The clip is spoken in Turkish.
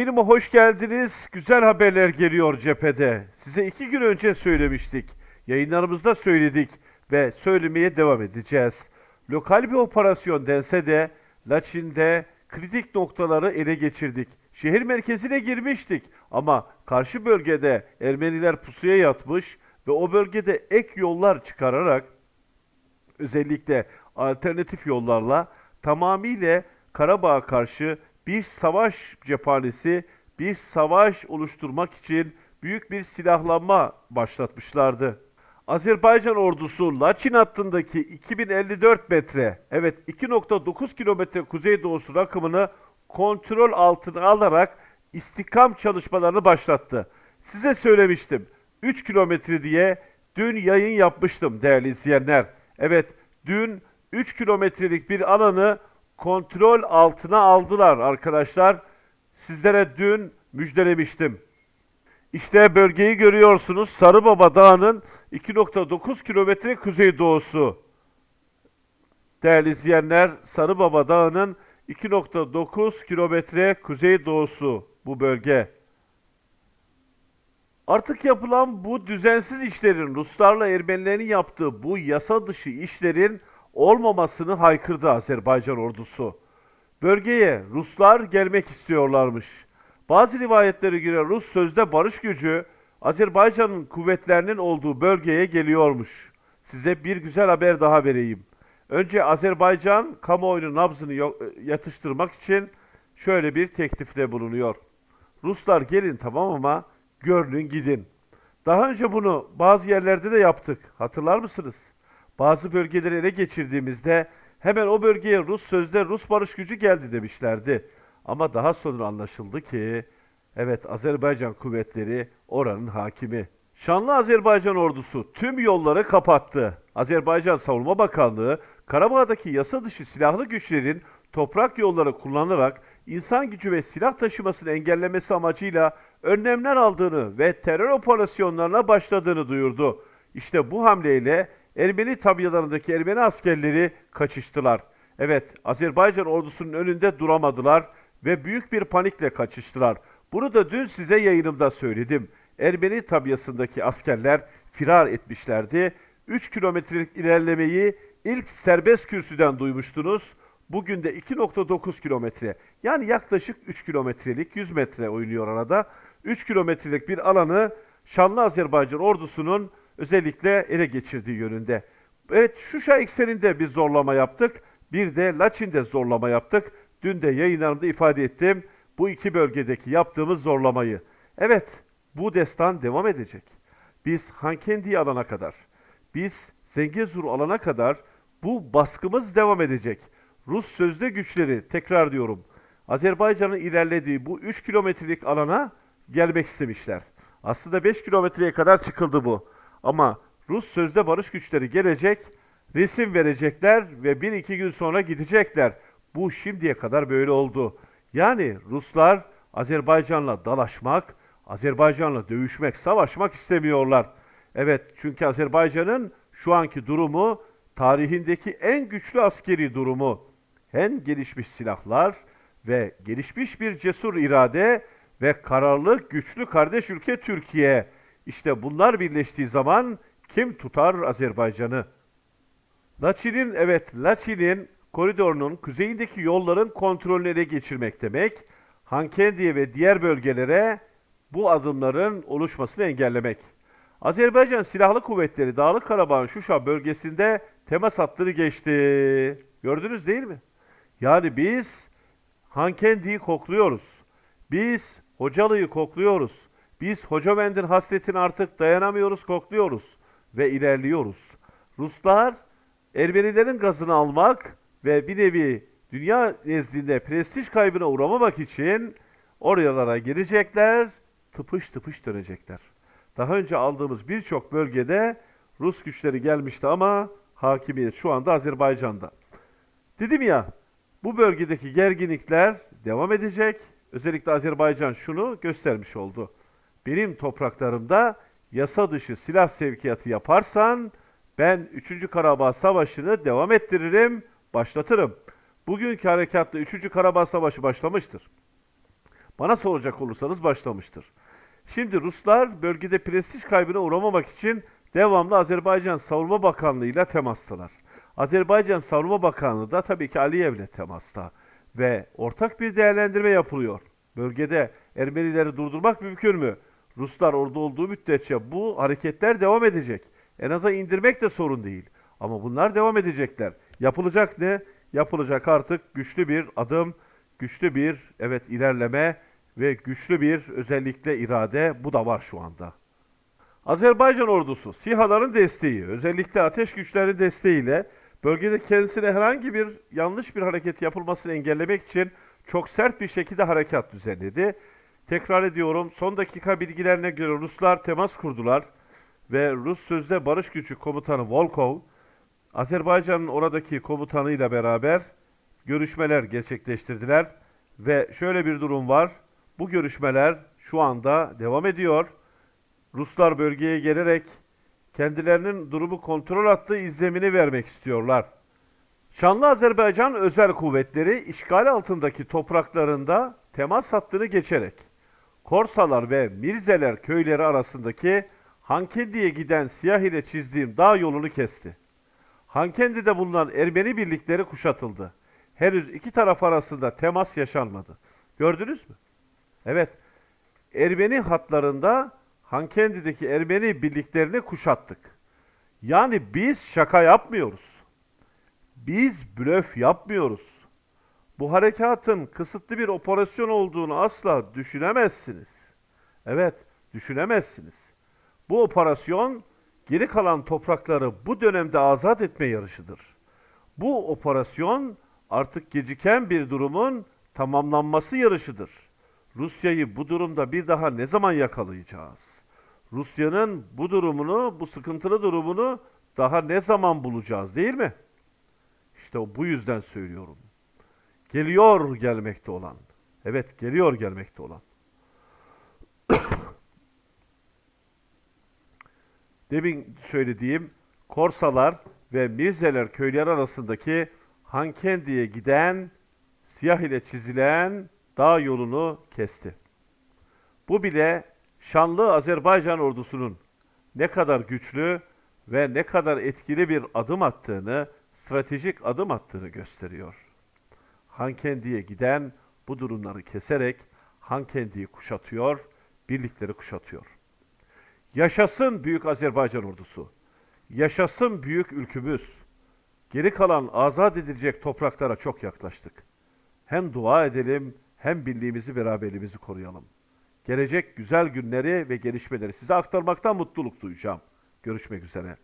Yayınıma hoş geldiniz. Güzel haberler geliyor cephede. Size iki gün önce söylemiştik. Yayınlarımızda söyledik ve söylemeye devam edeceğiz. Lokal bir operasyon dense de Laçin'de kritik noktaları ele geçirdik. Şehir merkezine girmiştik ama karşı bölgede Ermeniler pusuya yatmış ve o bölgede ek yollar çıkararak özellikle alternatif yollarla tamamıyla Karabağ'a karşı bir savaş cephanesi, bir savaş oluşturmak için büyük bir silahlanma başlatmışlardı. Azerbaycan ordusu Laçin hattındaki 2054 metre, evet 2.9 kilometre kuzeydoğusu rakımını kontrol altına alarak istikam çalışmalarını başlattı. Size söylemiştim. 3 kilometre diye dün yayın yapmıştım değerli izleyenler. Evet dün 3 kilometrelik bir alanı kontrol altına aldılar arkadaşlar. Sizlere dün müjdelemiştim. İşte bölgeyi görüyorsunuz. Sarıbaba Dağı'nın 2.9 kilometre kuzeydoğusu. Değerli izleyenler, Sarıbaba Dağı'nın 2.9 kilometre kuzeydoğusu bu bölge. Artık yapılan bu düzensiz işlerin, Ruslarla Ermenilerin yaptığı bu yasa dışı işlerin olmamasını haykırdı Azerbaycan ordusu. Bölgeye Ruslar gelmek istiyorlarmış. Bazı rivayetlere göre Rus sözde barış gücü Azerbaycan'ın kuvvetlerinin olduğu bölgeye geliyormuş. Size bir güzel haber daha vereyim. Önce Azerbaycan kamuoyunun nabzını yatıştırmak için şöyle bir teklifte bulunuyor. Ruslar gelin tamam ama görünün gidin. Daha önce bunu bazı yerlerde de yaptık. Hatırlar mısınız? Bazı bölgeleri ele geçirdiğimizde hemen o bölgeye Rus sözde Rus barış gücü geldi demişlerdi. Ama daha sonra anlaşıldı ki evet Azerbaycan kuvvetleri oranın hakimi. Şanlı Azerbaycan ordusu tüm yolları kapattı. Azerbaycan Savunma Bakanlığı Karabağ'daki yasa dışı silahlı güçlerin toprak yolları kullanarak insan gücü ve silah taşımasını engellemesi amacıyla önlemler aldığını ve terör operasyonlarına başladığını duyurdu. İşte bu hamleyle Ermeni tabialarındaki Ermeni askerleri kaçıştılar. Evet, Azerbaycan ordusunun önünde duramadılar ve büyük bir panikle kaçıştılar. Bunu da dün size yayınımda söyledim. Ermeni tabiasındaki askerler firar etmişlerdi. 3 kilometrelik ilerlemeyi ilk serbest kürsüden duymuştunuz. Bugün de 2.9 kilometre. Yani yaklaşık 3 kilometrelik 100 metre oynuyor arada. 3 kilometrelik bir alanı Şanlı Azerbaycan ordusunun özellikle ele geçirdiği yönünde. Evet Şuşa ekseninde bir zorlama yaptık. Bir de Laçin'de zorlama yaptık. Dün de yayınlarımda ifade ettim bu iki bölgedeki yaptığımız zorlamayı. Evet bu destan devam edecek. Biz Hankendi'yi alana kadar, biz Zengezur alana kadar bu baskımız devam edecek. Rus sözde güçleri, tekrar diyorum, Azerbaycan'ın ilerlediği bu 3 kilometrelik alana gelmek istemişler. Aslında 5 kilometreye kadar çıkıldı bu. Ama Rus sözde barış güçleri gelecek, resim verecekler ve 1-2 gün sonra gidecekler. Bu şimdiye kadar böyle oldu. Yani Ruslar Azerbaycan'la dalaşmak, Azerbaycan'la dövüşmek, savaşmak istemiyorlar. Evet çünkü Azerbaycan'ın şu anki durumu tarihindeki en güçlü askeri durumu. Hem gelişmiş silahlar ve gelişmiş bir cesur irade ve kararlı güçlü kardeş ülke Türkiye. İşte bunlar birleştiği zaman kim tutar Azerbaycan'ı? Laçin'in evet Laçin'in koridorunun kuzeyindeki yolların kontrolünü ele geçirmek demek. Hankendi'ye ve diğer bölgelere bu adımların oluşmasını engellemek. Azerbaycan Silahlı Kuvvetleri Dağlık Karabağ'ın Şuşa bölgesinde temas hattını geçti. Gördünüz değil mi? Yani biz Hankendi'yi kokluyoruz. Biz Hocalı'yı kokluyoruz. Biz Hocavend'in hasretini artık dayanamıyoruz, kokluyoruz ve ilerliyoruz. Ruslar Ermenilerin gazını almak ve bir nevi dünya nezdinde prestij kaybına uğramamak için oralara girecekler, tıpış tıpış dönecekler. Daha önce aldığımız birçok bölgede Rus güçleri gelmişti ama hakimiyet şu anda Azerbaycan'da. Dedim ya, bu bölgedeki gerginlikler devam edecek. Özellikle Azerbaycan şunu göstermiş oldu. Benim topraklarımda yasa dışı silah sevkiyatı yaparsan ben 3. Karabağ Savaşı'nı devam ettiririm, başlatırım. Bugünkü harekatla 3. Karabağ Savaşı başlamıştır. bana soracak olursanız başlamıştır. Şimdi Ruslar bölgede prestij kaybına uğramamak için devamlı Azerbaycan Savunma Bakanlığı ile temastalar. Azerbaycan Savunma Bakanlığı da tabii ki Aliyev'le temasta ve ortak bir değerlendirme yapılıyor. Bölgede Ermenileri durdurmak mümkün mü? Ruslar orada olduğu müddetçe bu hareketler devam edecek. En aza indirmek de sorun değil. Ama bunlar devam edecekler. Yapılacak ne? Yapılacak artık güçlü bir adım, güçlü bir evet ilerleme ve güçlü bir özellikle irade bu da var şu anda. Azerbaycan ordusu SİHA'ların desteği, özellikle ateş güçlerinin desteğiyle bölgede kendisine herhangi bir yanlış bir hareket yapılmasını engellemek için çok sert bir şekilde harekat düzenledi. Tekrar ediyorum, son dakika bilgilerine göre Ruslar temas kurdular ve Rus sözde barış gücü komutanı Volkov, Azerbaycan'ın oradaki komutanıyla beraber görüşmeler gerçekleştirdiler ve şöyle bir durum var. Bu görüşmeler şu anda devam ediyor. Ruslar bölgeye gelerek kendilerinin durumu kontrol attığı izlemini vermek istiyorlar. Şanlı Azerbaycan özel kuvvetleri işgal altındaki topraklarında temas hattını geçerek Korsalar ve Mirzeler köyleri arasındaki Hankendi'ye giden siyah ile çizdiğim dağ yolunu kesti. Hankendi'de bulunan Ermeni birlikleri kuşatıldı. Henüz iki taraf arasında temas yaşanmadı. Gördünüz mü? Evet, Ermeni hatlarında Hankendi'deki Ermeni birliklerini kuşattık. Yani biz şaka yapmıyoruz. Biz blöf yapmıyoruz. Bu harekatın kısıtlı bir operasyon olduğunu asla düşünemezsiniz. Evet, düşünemezsiniz. Bu operasyon geri kalan toprakları bu dönemde azat etme yarışıdır. Bu operasyon artık geciken bir durumun tamamlanması yarışıdır. Rusya'yı bu durumda bir daha ne zaman yakalayacağız? Rusya'nın bu durumunu, bu sıkıntılı durumunu daha ne zaman bulacağız değil mi? İşte bu yüzden söylüyorum. Geliyor gelmekte olan. Evet geliyor gelmekte olan. Demin söylediğim Korsalar ve Mirzeler köyleri arasındaki Hankendi'ye giden siyah ile çizilen dağ yolunu kesti. Bu bile şanlı Azerbaycan ordusunun ne kadar güçlü ve ne kadar etkili bir adım attığını, stratejik adım attığını gösteriyor. Hankendi'ye giden bu durumları keserek Hankendi'yi kuşatıyor, birlikleri kuşatıyor. Yaşasın Büyük Azerbaycan ordusu. Yaşasın büyük ülkümüz. Geri kalan azat edilecek topraklara çok yaklaştık. Hem dua edelim hem birliğimizi beraberliğimizi koruyalım. Gelecek güzel günleri ve gelişmeleri size aktarmaktan mutluluk duyacağım. Görüşmek üzere.